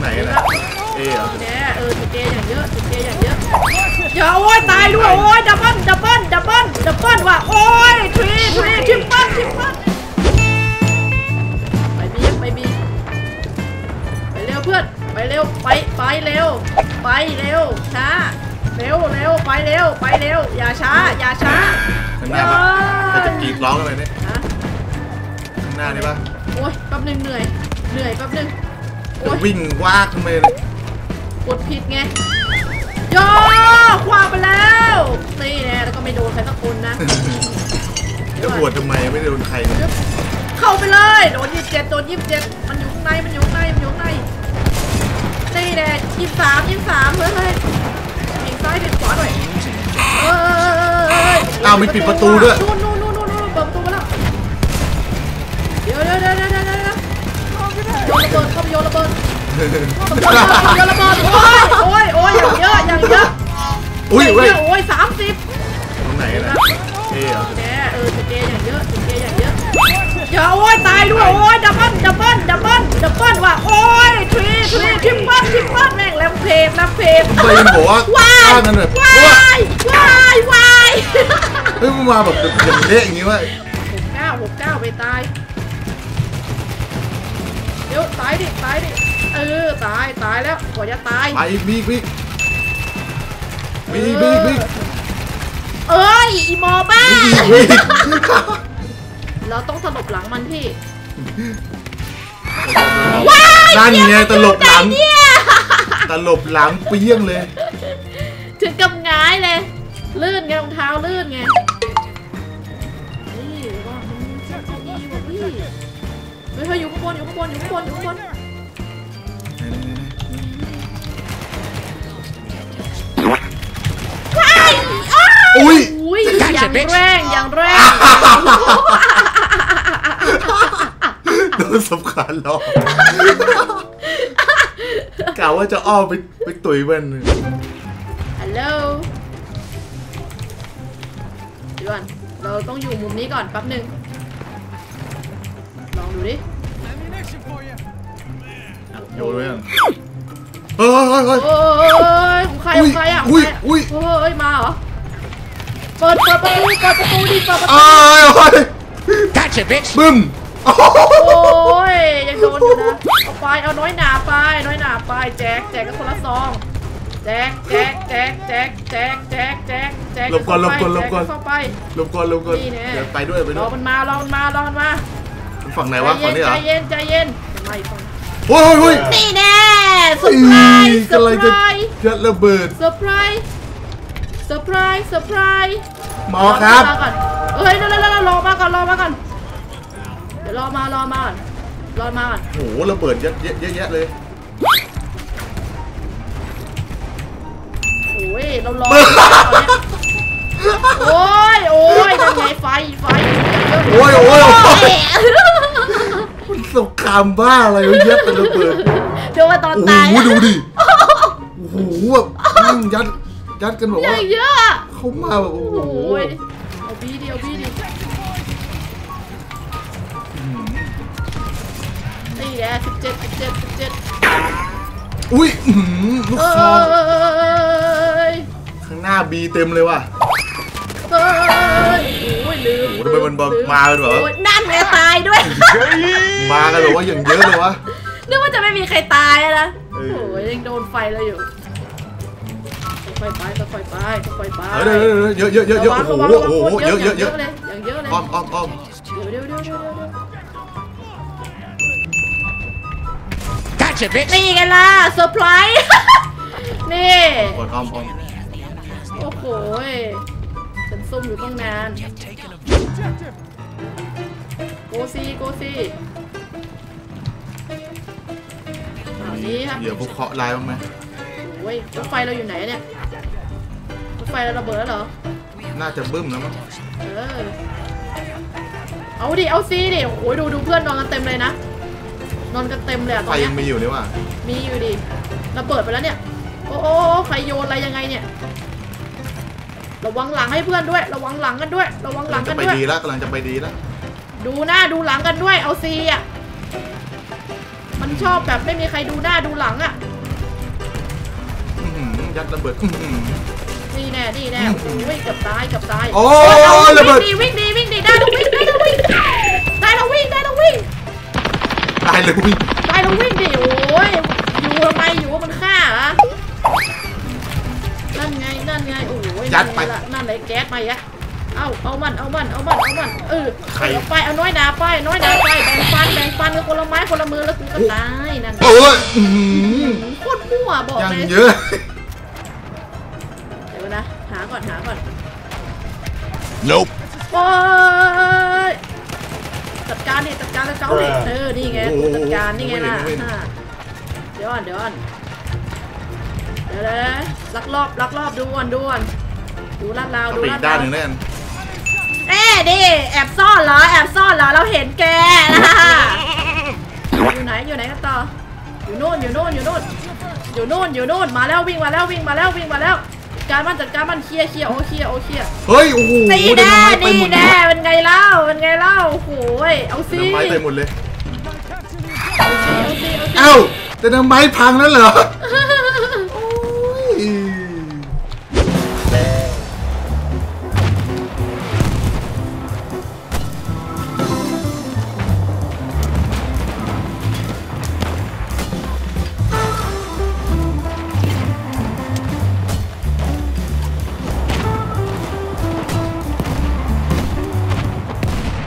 รงไหนกันนะเอเหรอแกเออจุดเจอย่างเยอะจุดเจอย่างเยอะอย่าโอ้ยตายด้วยโอ้ยดับเบิ้ลดับเบิ้ลดับเบิ้ลดับเบิ้ลว่ะโอ้ยทรีทรีทริปเปิ้ลทริปเปิ้ลไปบีไปบีไปเร็วเพื่อนไปเร็วไปไปเร็วไปเร็วช้าเร็วเร็วไปเร็วไปเร็วอย่าช้าอย่าช้าข้างหน้าปะถ้าจะกรีดร้องกันไปเนี่ยฮะข้างหน้านี่ปะโอ้ยแป๊บหนึงเหนื่อยเหนื่อยแป๊บหนึงโอ้ย วิ่งวากขึ้นไปเลยกดผิดไงย่อคว้างไปแล้วนี่แน่แล้วก็ไม่โดนใครสักคนนะจะบวชทำไมไม่ได้โดนใครเนี่ยเข้าไปเลยโดนยี่สิบเจ็ดโดนยี่สิบเจ็ดมันอยู่ข้างในมันอยู่ข้างในมันอยู่ข้างในนี่แน่ยี่สิบสามยี่สิบสามเฮ้ยเฮ้ยเบี่ยงซ้ายเบี่ยงขวาหน่อยเอ้ยอ้าวมีปิดประตูด้วยนู่นนู่นนู่นนู่นนู่ ระเบิดเข้าไปโยนระเบิดโยนระเบิดโอ้ยโอ้ยโอ้ยอย่างเยอะอย่างเยอะอุ้ยอย่างเว้ยเยอะโอ้ยสามสิบตรงไหนกันนะเอเหรอแกเออจุดเจอย่างเยอะจุดเจอย่างเยอะอย่าโอ้ยตายด้วยโอ้ยดับเบิ้ลดับเบิ้ลดับเบิ้ลดับเบิ้ลว่ะโอ้ยทรีทรีทริปเปิ้ลทริปเปิ้ลแม่งแลมเพจแลมเพจทำไมมันบอกว่าว้ายฆ่ากันแบบว้ายว้ายว้ายเฮ้ยมันมาแบบอย่างเละอย่างงี้วะหกเก้าหกเก้าไปตาย เดี๋ยวตายดิตายดิเออตายตายแล้วกว่าจะตายไปอีกมีอีกมีอีกมีอีกมีอีกมีอีกเอ้ยอีโมบ้ามีอีกเราต้องสลบหลังมันพี่นั่นไงตลบหลังเนี่ยตลบหลังเปี้ยงเลย ถึงกับหงายเลย ลื่นไงรองเท้าลื่นไง เฮ้ยอยู่ข้างบนอยู่ข้างบนอยู่ข้างบนอยู่ข้างบนใช่อ้าวอุ้ยอุ้ยอย่างแรงอย่างแรงโดนสำคัญหรอกกะว่าจะอ้อมไปไปตุ๋ยมันฮัลโหลเดี๋ยวก่อนเราต้องอยู่มุมนี้ก่อนแป๊บหนึ่งลองดูดิ โยนไว้ก่อนเฮ้ยเฮ้ยเฮ้ยโอ้ยของใครของใครอะอุ้ยของใครอุ้ยเฮ้ยมาเหรอเปิดเปิดประตูเปิดประตูดิเปิดประตูอ้ายเฮ้ย Gotcha, bitch. บึ้มโอ้โหโอ้ยยังโดนอยู่นะเอาไปเอาน้อยหนาไปน้อยหนาไปแจกแจกกันคนละซองแจกแจกแจกแจกแจกแจกแจกแจกหลบก่อนหลบก่อนหลบก่อนแจเข้าไปหลบก่อนหลบก่อนนี่แน่เดี๋ยวไปด้วยไปรด้อวยมันมารอมันมารอมันมาฝั่งไหนวะฝั่งนี้เหรใจอเย็นใจเย็นไม่ฟัง โอ้ยเฮ้ยนี่แน่เซอเฮ้ร์ไพรยส์เซอร์กำลังไพจะรส์จะระเบิดเซอร์ไพรส์เซอร์ไพรส์เซอร์ไพรส์หมอครับอก่อนเฮ้ยเดี๋ยวเดี๋ยวเดี๋ยวรอมาก่อนรอมาก่อนเดี๋ยวรอมารอมาก่อนรอมาก่อนโหระเบิดเยอะเยอะเยอะแยะเลยโอ้ยเรารอโอ้ยโอ้ยนั่นไงไฟไฟโอ้ยโอ้ย โอ้ยโอ้ยสงครามบ้าอะไรวะเยอะแต่ระเบิดเดี๋ยวว่าตอนโอ้ตายโหดูดิโอ้โหแบบนั่งยัดยัดกันแบบอว่าย่างเยอะเขามาแบบโอ้โหโอ้ยเอาบีดิเอาบีดินี่แหละสิบเจ็ดสิบเจ็ดสิบเจ็ดอุ้ยอื้อหือลูกเอซอง้ยข้างหน้าบีเต็มเลยว่ะ เอ้ยโอ้ยลืมโอ้โหทำไมมันลืมากันเหรอโยนั่นไง ตายด้วย มากันแบบว่าอย่างเยอะเลยวะนึกว่าจะไม่มีใครตายอะนะเออโอ้ยยังโดนไฟเราอยู่ค่อยๆไปค่อยๆไปค่อยๆไปเดี๋ยวเดี๋ยวเดี๋ยวเยอะเยอะเยอะระโอ้วังโหระวังโอ้โหระวังเยอะเยอะเยอะเลยอย่างเยอะเลยอ้อมอ้อมอ้อมเดี๋ยวเดี๋ยวเดี๋ยวเดี๋ยวเดี๋ยว Gotcha, bitch. นี่ไงล่ะเซอร์ไพรส์นี่กดอ้อมอ้อมโอ้โหยฉันซุ่มอยู่ตั้งนาน โกซีโกซีเอานี้ครับเดี๋ยวพวกเคาะลายบ้างไหมโอ้ยรถไฟเราอยู่ไหนเนี่ยรถไฟเราระเบิดแล้วเหรอ น่าจะบึ้มแล้วมั้งเออ เอาดิ เอาซีดิ โอ้ยดูดูเพื่อนนอนกันเต็มเลยนะ นอนกันเต็มเลยอะตไฟอนเนี้ยัยงมีอยู่นี่ว่ะมีอยู่ดิระเบิดไปแล้วเนี่ย โอ้โอ้โอ้ใครโยนอะไรยังไงเนี่ย ระวังหลังให้เพื่อนด้วย ระวังหลังกันด้วย ระวังหลังจะกันไปด้วย ดีแล้วกำลังจะไปดีแล้ว ดูหน้าดูหลังกันด้วยเอาซีอะ มันชอบแบบไม่มีใครดูหน้าดูหลังอะอื้อหือยัดระเบิดอื้อหือนี่แน่นี่แน่อืโอ้มโหเกือบตายเกือบตายโอ้เอาระเบิดวิ่งดีวิ่งดีวิ่งดีได้แล้ววิ่งได้แล้ววิ่งได้แล้ววิ่งได้แล้ววิ่งตายเลยวิ่งได้แล้ววิ่งดิโอ้ยอยู่ทำไมอยู่ว่ามันฆ่าเหรอนั่นไงนั่นไงโอ้ยนั่นไงล่ะนั่นไหนแก๊สมาอีกอะ เอาเอามันเอามันเอามันเอามันเออเอาไปเอาน้อยหนาไปน้อยหนาไปแบ่งปันแบ่งปันกันคนละไม้คนละมือแล้วกูก็ตายนั่นโอ้ยอื้อหือโคตรมั่วบอกยังเลยเยอะเดี๋ยวนะหาก่อนหาก่อน Nope. โอ้ยจัดการดิจัดการแล้วเจ้าดิเออนี่ไงกูจัดการนี่ไงล่ะอ่าเดี๋ยวก่อนเดี๋ยวก่อนเดี๋ยวนะลักลอบลักลอบดูก่อนดูก่อนดูลาดราวเอาดูไปอีลาดกด้ารานวหนึ่งแล้วกัน เอ๊ะดิแอบซ่อนเหรอ แอบซ่อนเหรอ เราเห็นแกนะอยู่ไหน อยู่ไหนกันต่อ อยู่นู่น อยู่นู่น อยู่นู่น อยู่นู่น อยู่นู่น มาแล้ววิ่งมาแล้ววิ่งมาแล้ววิ่งมาแล้ว จัดการมันจัดการมันเคลียร์เคลียร์โอเคลียร์โอเคลียร์เฮ้ย โอ้โหนี่เดิแน่ไม้ไปนี่หมดเลยแน่เป็นไงเล่า เป็นไงเล่า โอ้โหยเอาสิเดินไม้ไปหมดเลย เอาสิเอาสิเอาสิเอ้าแต่เดินไม้พังแล้วเหรอเฮ้